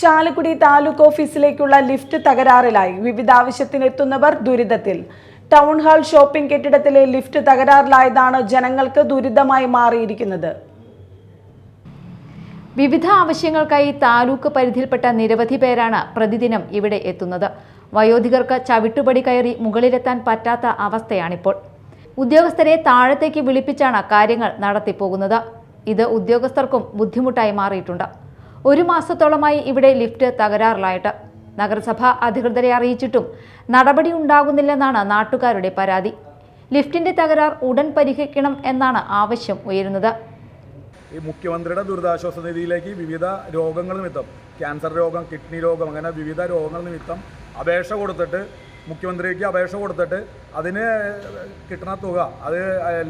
ചാലക്കുടി താലൂക്ക് ഓഫീസിലേക്കുള്ള ലിഫ്റ്റ് തകരാറിലായി. വിവിധ ആവശ്യത്തിനെത്തുന്നവർ ദുരിതത്തിൽ. ടൗൺ ഹാൾ ഷോപ്പിംഗ് കെട്ടിടത്തിലെ ലിഫ്റ്റ് തകരാറിലായതാണ് ജനങ്ങൾക്ക് ദുരിതമായി മാറിയിരിക്കുന്നത്. വിവിധ ആവശ്യങ്ങൾക്കായി താലൂക്ക് പരിധിയിൽപ്പെട്ട നിരവധി പേരാണ് പ്രതിദിനം ഇവിടെ എത്തുന്നത്. വയോധികർക്ക് ചവിട്ടുപടി കയറി മുകളിലെത്താൻ പറ്റാത്ത അവസ്ഥയാണിപ്പോൾ. ഉദ്യോഗസ്ഥരെ താഴത്തേക്ക് വിളിപ്പിച്ചാണ് കാര്യങ്ങൾ നടത്തിപ്പോകുന്നത്. ഇത് ഉദ്യോഗസ്ഥർക്കും ബുദ്ധിമുട്ടായി മാറിയിട്ടുണ്ട്. ഒരു മാസത്തോളമായി ഇവിടെ ലിഫ്റ്റ് തകരാറിലായിട്ട്. നഗരസഭ അധികൃതരെ അറിയിച്ചിട്ടും നടപടി ഉണ്ടാകുന്നില്ലെന്നാണ് നാട്ടുകാരുടെ പരാതി. ലിഫ്റ്റിന്റെ തകരാർ ഉടൻ പരിഹരിക്കണം എന്നാണ് ആവശ്യം ഉയരുന്നത്. ഈ മുഖ്യമന്ത്രിയുടെ ദുരിതാശ്വാസ നിധിയിലേക്ക് വിവിധ രോഗങ്ങൾ നിമിത്തം ക്യാൻസർ രോഗം കിഡ്നി രോഗം അങ്ങനെ വിവിധ രോഗങ്ങൾ നിമിത്തം അപേക്ഷ കൊടുത്തിട്ട് മുഖ്യമന്ത്രിക്ക് അപേക്ഷ കൊടുത്തിട്ട് അതിന് കിട്ടുന്ന തുക അത്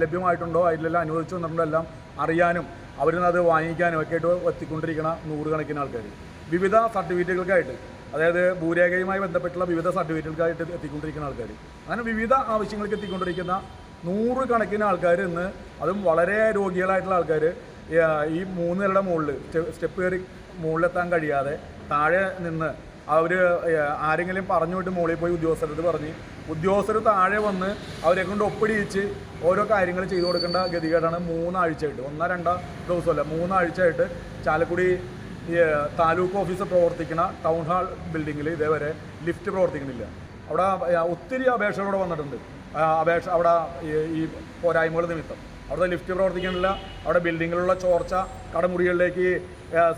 ലഭ്യമായിട്ടുണ്ടോ? അതിലെല്ലാം അനുവദിച്ചു എല്ലാം അറിയാനും അവരിൽ നിന്ന് അത് വാങ്ങിക്കാനും ഒക്കെ ആയിട്ട് എത്തിക്കൊണ്ടിരിക്കുന്ന നൂറുകണക്കിന് ആൾക്കാർ വിവിധ സർട്ടിഫിക്കറ്റുകൾക്കായിട്ട് അതായത് ഭൂരേഖയുമായി ബന്ധപ്പെട്ടുള്ള വിവിധ സർട്ടിഫിക്കറ്റുകൾക്കായിട്ട് എത്തിക്കൊണ്ടിരിക്കുന്ന ആൾക്കാർ അങ്ങനെ വിവിധ ആവശ്യങ്ങൾക്ക് എത്തിക്കൊണ്ടിരിക്കുന്ന നൂറുകണക്കിന് ആൾക്കാർ ഇന്ന് അതും വളരെ രോഗികളായിട്ടുള്ള ആൾക്കാർ ഈ മൂന്ന് നിലയുടെ മുകളിൽ സ്റ്റെപ്പ് കയറി മുകളിലെത്താൻ കഴിയാതെ താഴെ നിന്ന് അവർ ആരെങ്കിലും പറഞ്ഞു വിട്ട് പോയി ഉദ്യോഗസ്ഥരത് പറഞ്ഞ് ഉദ്യോഗസ്ഥർ താഴെ വന്ന് അവരെ കൊണ്ട് ഒപ്പിടിയിച്ച് ഓരോ കാര്യങ്ങൾ ചെയ്തു കൊടുക്കേണ്ട ഗതികേടാണ് മൂന്നാഴ്ചയായിട്ട്. ഒന്നോ രണ്ടോ ദിവസമല്ല മൂന്നാഴ്ചയായിട്ട് ചാലക്കുടി താലൂക്ക് ഓഫീസ് പ്രവർത്തിക്കുന്ന ടൗൺ ഹാൾ ബിൽഡിങ്ങിൽ ഇതേവരെ ലിഫ്റ്റ് പ്രവർത്തിക്കുന്നില്ല. അവിടെ ഒത്തിരി അപേക്ഷകളോടെ വന്നിട്ടുണ്ട്. അപേക്ഷ അവിടെ ഈ പോരായ്മകൾ നിമിത്തം. അവിടെ ലിഫ്റ്റ് പ്രവർത്തിക്കുന്നില്ല. അവിടെ ബിൽഡിങ്ങിലുള്ള ചോർച്ച കടമുറികളിലേക്ക്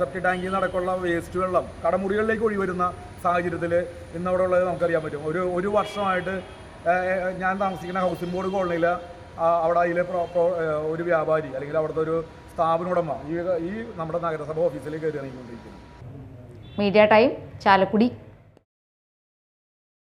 സെപ്റ്റി ടാങ്കിൽ നടക്കുള്ള വേസ്റ്റ് വെള്ളം കടമുറികളിലേക്ക് ഒഴിവരുന്ന സാഹചര്യത്തിൽ ഇന്ന് അവിടെ ഉള്ളത് നമുക്കറിയാൻ പറ്റും. ഒരു ഒരു വർഷമായിട്ട് ഞാൻ താമസിക്കുന്ന ഹൗസിംഗ് ബോർഡ് കോളനിയിൽ അവിടെ അതിലെ ഒരു വ്യാപാരി അല്ലെങ്കിൽ അവിടുത്തെ ഒരു സ്ഥാപന ഉടമ ഈ ഈ നമ്മുടെ നഗരസഭ ഓഫീസിലേക്ക് കയറി ഇറങ്ങിക്കൊണ്ടിരിക്കുന്നു. Media time Chalakudy.